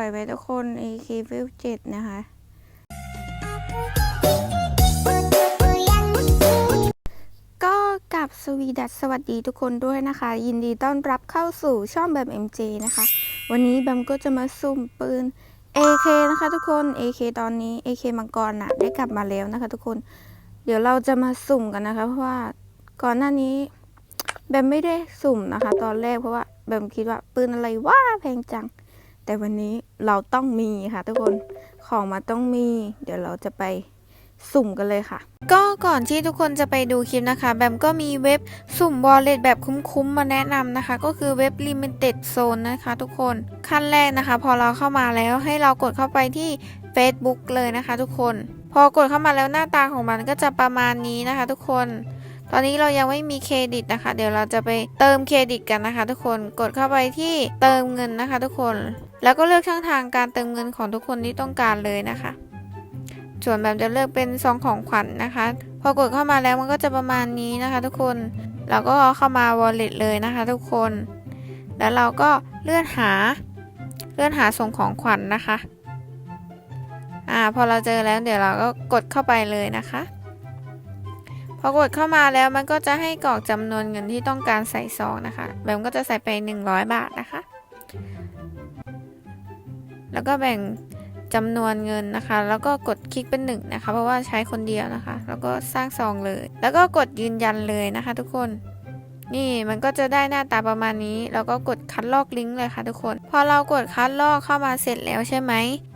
วยไหมทุกคน AK ฟิลเจ็ดนะคะ ก็กลับสวีดัสสวัสดีทุกคนด้วยนะคะ ยินดีต้อนรับเข้าสู่ช่องแบบ MJ นะคะ วันนี้แบมก็จะมาสุ่มปืน AK นะคะทุกคน AK ตอนนี้ AK มังกรน่ะได้กลับมาแล้วนะคะทุกคน เดี๋ยวเราจะมาสุ่มกันนะคะ เพราะว่าก่อนหน้านี้แบมไม่ได้สุ่มนะคะ ตอนแรกเพราะว่าแบมคิดว่าปืนอะไรว่าแพงจัง แต่วันนี้เราต้องมีค่ะทุกคนของมาต้องมี เดี๋ยวเราจะไปสุ่มกันเลยค่ะ ก็ก่อนที่ทุกคนจะไปดูคลิปนะคะ แบมก็มีเว็บสุ่มวอลเล็ตแบบคุ้มๆมาแนะนำนะคะ ก็คือเว็บ Limited Zone นะคะทุกคนขั้นแรกนะคะ พอเราเข้ามาแล้วให้เรากดเข้าไปที่ Facebook เลยนะคะทุกคน พอกดเข้ามาแล้วหน้าตาของมันก็จะประมาณนี้นะคะทุกคน ตอนนี้เรายังไม่มีเครดิตนะคะ เดี๋ยวเราจะไปเติมเครดิตกันนะคะ ทุกคนกดเข้าไปที่เติมเงินนะคะ ทุกคน แล้วก็เลือกช่องทางการเติมเงินของทุกคนที่ต้องการเลยนะคะ ส่วนแบบจะเลือกเป็นซองของขวัญนนะคะ พอกดเข้ามาแล้วมันก็จะประมาณนี้นะคะ ทุกคน เราก็เข้ามา wallet เลยนะคะ ทุกคน แล้วเราก็เลื่อนหา เลื่อนหาส่งของขวัญนนะคะ อ่า พอเราเจอแล้วเดี๋ยวเราก็กดเข้าไปเลยนะคะ พอกดเข้ามาแล้วมันก็จะให้กรอกจำนวนเงินที่ต้องการใส่ซองนะคะ แบมก็จะใส่ไป 100 บาทนะคะ แล้วก็แบ่งจำนวนเงินนะคะ แล้วก็กดคลิกเป็นหนึ่งนะคะ เพราะว่าใช้คนเดียวนะคะ แล้วก็สร้างซองเลย แล้วก็กดยืนยันเลยนะคะ ทุกคน นี่มันก็จะได้หน้าตาประมาณนี้ แล้วก็กดคัดลอกลิงก์เลยค่ะทุกคน พอเรากดคัดลอกเข้ามาเสร็จแล้วใช่ไหม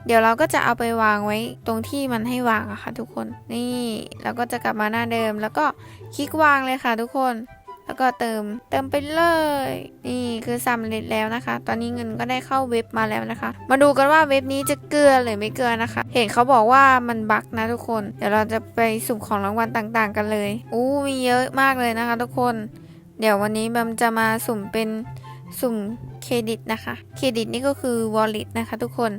เดี๋ยวเราก็จะเอาไปวางไว้ตรงที่มันให้วางอะค่ะทุกคน นี่เราก็จะกลับมาหน้าเดิม แล้วก็คลิกวางเลยค่ะทุกคน แล้วก็เติมเติมไปเลย นี่คือสำเร็จแล้วนะคะ ตอนนี้เงินก็ได้เข้าเว็บมาแล้วนะคะ มาดูกันว่าเว็บนี้จะเกลือหรือไม่เกลือนะคะ เห็นเขาบอกว่ามันบั๊กนะทุกคน เดี๋ยวเราจะไปสุ่มของรางวัลต่างๆ กันเลยอู้มีเยอะมากเลยนะคะ ทุกคน เดี๋ยววันนี้แบมจะมาสุ่มเป็นสุ่มเครดิตนะคะ เครดิตนี่ก็คือ wallet นะคะ ทุกคน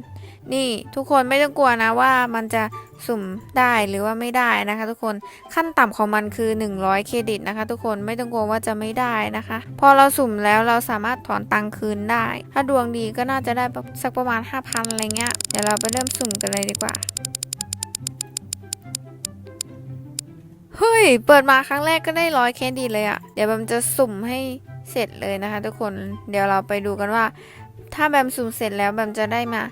นี่ทุกคนไม่ต้องกลัวนะว่ามันจะสุ่มได้หรือว่าไม่ได้นะคะ ทุกคนขั้นต่ำของมันคือ 100 เครดิตนะคะ ทุกคนไม่ต้องกลัวว่าจะไม่ได้นะคะ พอเราสุ่มแล้วเราสามารถถอนตังค์คืนได้ ถ้าดวงดีก็น่าจะได้สักประมาณ 5,000อะไรเงี้ยเดี๋ยวเราไปเริ่มสุ่มกันเลยดีกว่าเฮ้ยเปิดมาครั้งแรกก็ได้ร้อยเครดิตเลยอะเดี๋ยวแบมจะสุ่มให้เสร็จเลยนะคะ ทุกคนเดี๋ยวเราไปดูกันว่า ถ้าแบมสุ่มเสร็จแล้วแบมจะได้มา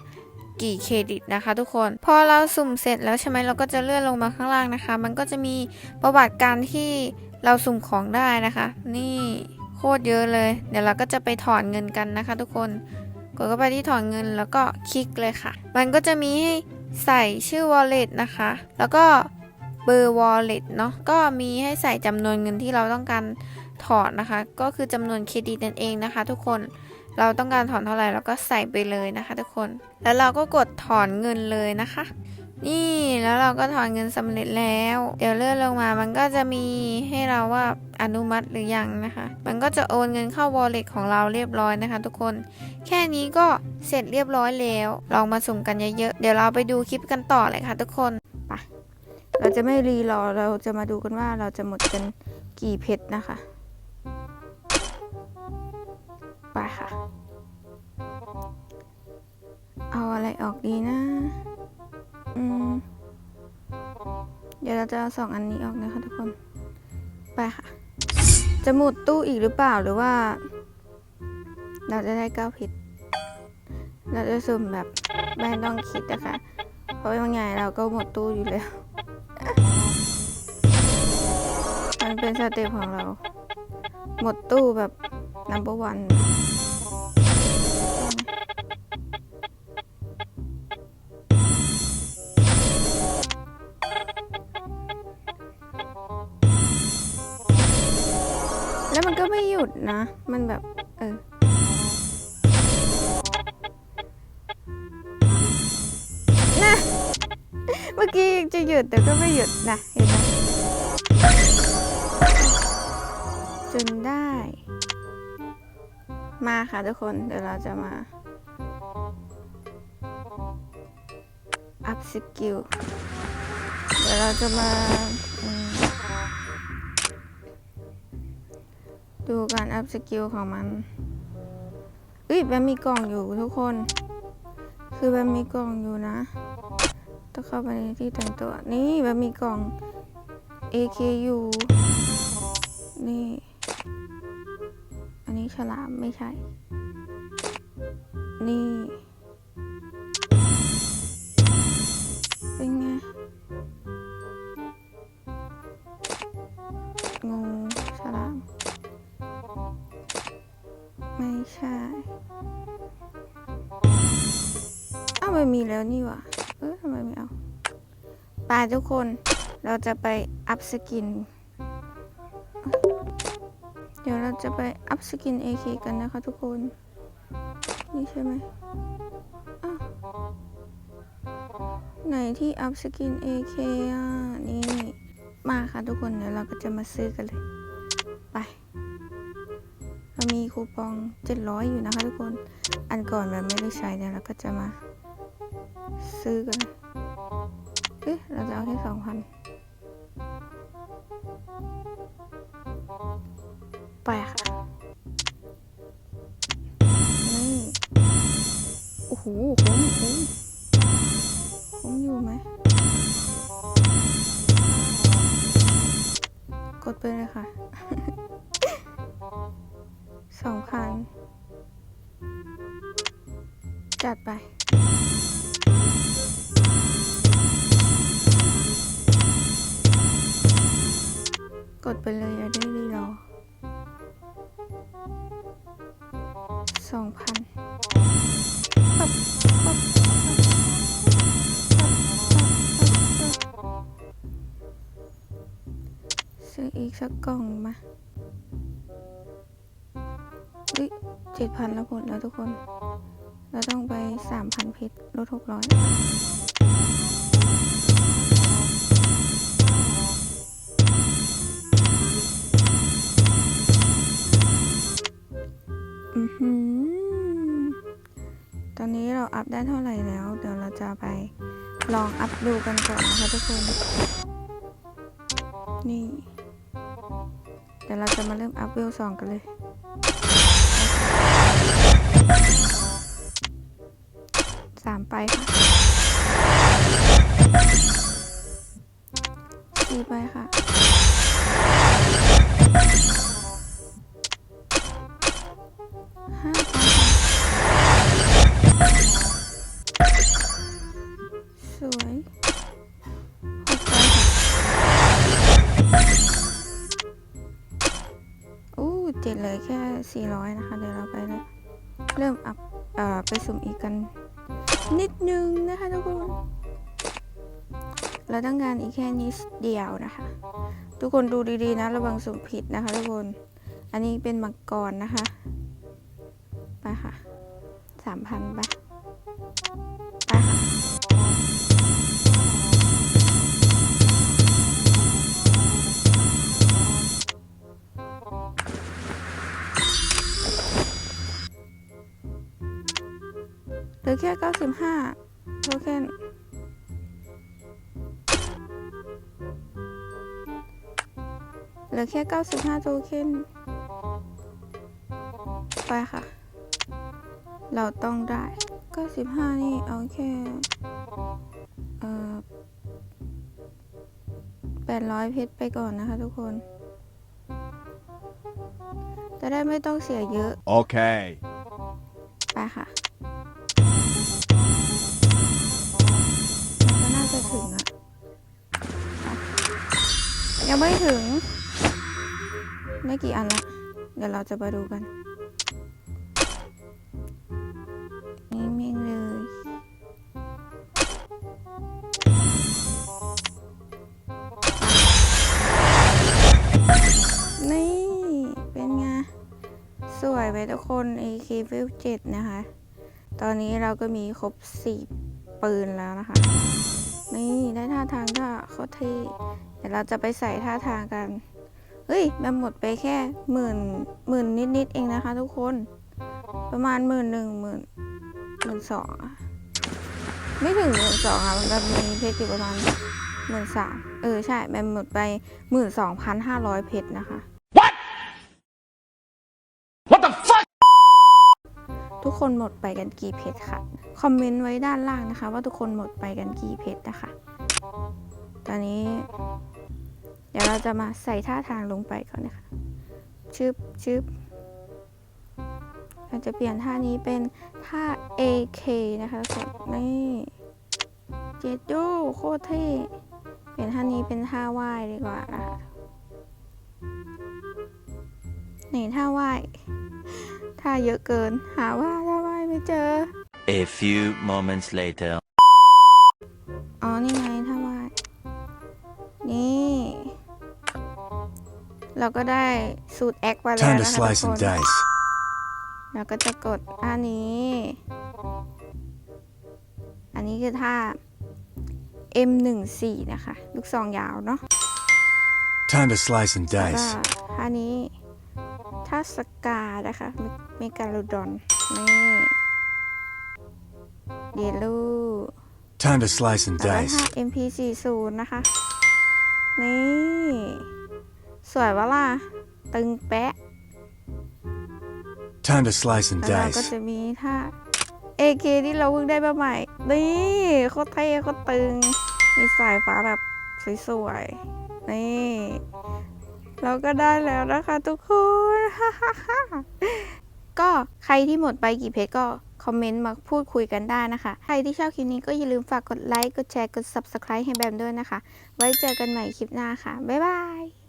กี่เครดิตนะคะ ทุกคน พอเราสุ่มเสร็จแล้วใช่ไหมเราก็จะเลื่อนลงมาข้างล่างนะคะ มันก็จะมีประวัติการที่เราสุ่มของได้นะคะ นี่โคตรเยอะเลย เดี๋ยวเราก็จะไปถอนเงินกันนะคะ ทุกคนกดเข้าไปที่ถอนเงินแล้วก็คลิกเลยค่ะ มันก็จะมีให้ใส่ชื่อ wallet นะคะ แล้วก็เบอร์ wallet เนาะก็มีให้ใส่จำนวนเงินที่เราต้องการ ถอนนะคะ ก็คือจำนวนเครดิตนั่นเองนะคะ ทุกคนเราต้องการถอนเท่าไหร่เราก็ใส่ไปเลยนะคะ ทุกคน แล้วเราก็กดถอนเงินเลยนะคะ นี่แล้วเราก็ถอนเงินสำเร็จแล้ว เดี๋ยวเลื่อนลงมามันก็จะมีให้เราว่าอนุมัติหรือยังนะคะ มันก็จะโอนเงินเข้า wallet ของเราเรียบร้อยนะคะ ทุกคน แค่นี้ก็เสร็จเรียบร้อยแล้ว ลองมาสุ่มกันเยอะๆ เดี๋ยวเราไปดูคลิปกันต่อเลยค่ะ ทุกคนไปเราจะไม่รีรอเราจะมาดูกันว่าเราจะหมดกันกี่เพชรนะคะ ค่ะ เอาอะไรออกดีนะอืมเดี๋ยวเราจะเอาสองอันนี้ออกนะคะทุกคน ไปค่ะ จะหมดตู้อีกหรือเปล่าหรือว่า เราจะได้เก้าเพชรเราจะสุ่มแบบไม่ต้องคิดนะคะ เพราะว่าไงเราก็หมดตู้อยู่แล้ว มันเป็นสเต็ปของเรา หมดตู้แบบ number one มันก็ไม่หยุดนะ มันแบบ เออ นะ เมื่อกี้จะหยุดแต่ก็ไม่หยุดนะเห็นไหมจนได้ มาค่ะทุกคน เดี๋ยวเราจะมา อัพสกิล เดี๋ยวเราจะมา ดูการอัพสกิลของมันเอ้ยมันมีกล่องอยู่ทุกคน คือแบบมีกล่องอยู่นะ ต้องเข้าไปในที่แต่งตัว นี่แบบมีกล่อง AKU นี่ อันนี้ฉลามไม่ใช่ นี่ เป็นไง ใช่อ้าวมันมีแล้วนี่วะเออทำไมไม่เอาไปทุกคนเราจะไปอัพสกิน เดี๋ยวเราจะไปอัพสกิน AK กันนะคะทุกคน นี่ใช่ไหมอ้าวไหนที่อัพสกิน AK อะ นี่ มาค่ะทุกคนเดี๋ยวเราก็จะมาซื้อกันเลย คูปอง 700 อยู่นะคะทุกคน อันก่อนแบบไม่ได้ใช้เนี่ยเราก็จะมา ซื้อกันเลยเอ๊ะ เราจะเอาแค่สองพันไปค่ะ นี่ โอ้โหคุ้มคุ้มคุ้มอยู่ไหม กดไปเลยค่ะ สองพันจัดไป กดไปเลยอย่าได้รีรอสองพันซื้ออีกสักกล่องมา เจ็ดพันแล้วหมดแล้วทุกคน เราต้องไปสามพันเพชรลดหกร้อยอือหือ ตอนนี้เราอัพได้เท่าไหร่แล้ว เดี๋ยวเราจะไปลองอัพดูกันก่อนนะคะทุกคน นี่ เดี๋ยวเราจะมาเริ่มอัพเวลสองกันเลย สามไปค่ะสี่ไปค่ะห้าไปค่ะสวยหกไปค่ะอู้เจ็ดเลยแค่สี่ร้อยนะคะ เดี๋ยวเราไปเลยเริ่มอัพไปสุ่มอีกกัน นิดนึงนะคะทุกคน เราต้องการอีกแค่นิดเดียวนะคะ ทุกคนดูดีๆนะ ระวังสุ่มผิดนะคะทุกคน อันนี้เป็นมังกรนะคะ ไปค่ะสามพันไป ลือแค่ 95โทเค็นเหลือแค่ 95 โทเค็นไปค่ะ เราต้องได้ 95 นี่เอาแค่ เอ่อ 800 เพชรไปก่อนนะคะทุกคน จะได้ไม่ต้องเสียเยอะ Okay. ไปค่ะ ยังไม่ถึง ได้กี่อันละ เดี๋ยวเราจะมาดูกัน นี่เมงเลย นี่ เป็นไง สวยไปทุกคน AK v i l 7นะคะ ตอนนี้เราก็มีครบสี่ปืนแล้วนะคะ นี่ได้ท่าทางก็โคตรเท่เดี๋ยวเราจะไปใส่ท่าทางกัน เฮ้ยแบมหมดไปแค่หมื่นหมื่นนิดๆเองนะคะ ทุกคน ประมาณหมื่นหนึ่งหมื่นหมื่นสองไม่ถึงหมื่นสองอะมันแบบมีเพชรอยู่ประมาณหมื่นสามเออใช่แบมหมดไปหมื่นสองพันห้าร้อยเพชรนะคะ ทุกคนหมดไปกันกี่เพชรค่ะ คอมเมนต์ไว้ด้านล่างนะคะ ว่าทุกคนหมดไปกันกี่เพชรนะคะ ตอนนี้ เดี๋ยวเราจะมาใส่ท่าทางลงไปก่อนนะคะ ชึบชึบเราจะเปลี่ยนท่านี้เป็นท่า AK นะคะทุกคนนี่เจดโดโคตรเท่เปลี่ยนท่านี้เป็นท่าว่ายดีกว่านะคะนี่ท่าว่าย ท่าเยอะเกิน หาว่าท่าว่ายไม่เจอ A few moments later. อ๋อ นี่ไงถ้าว่านี่ เราก็ได้สูตรแอคไปแล้ว Time นะ to คะ slice ทุก and คน dice. เราก็จะกดอันนี้ อันนี้คือท่า M14 นะคะ ลูกซองยาวเนาะ Time to slice and แล้วก็ dice. ท่านี้ ท่าสกานะคะเมเมกาโลดอน นี่เดลู Time to slice and แล้วก็ dice. ท่า MP40 นะคะ นี่ สวยวะล่ะ ตึงแปะ Time to slice and แล้วเราก็ dice. จะมีท่า AK ที่เราเพิ่งได้มาใหม่ นี่ โคตรเท่โคตรตึง มีสายฟ้าแบบสวยๆ นี่ เราก็ได้แล้วนะคะทุกคนก็ใครที่หมดไปกี่เพจก็คอมเมนต์มาพูดคุยกันได้นะคะ ใครที่ชอบคลิปนี้ก็อย่าลืมฝากกดไลค์ กดแชร์ กด Subscribe ให้แบมด้วยนะคะ ไว้เจอกันใหม่คลิปหน้าค่ะ บ๊ายบาย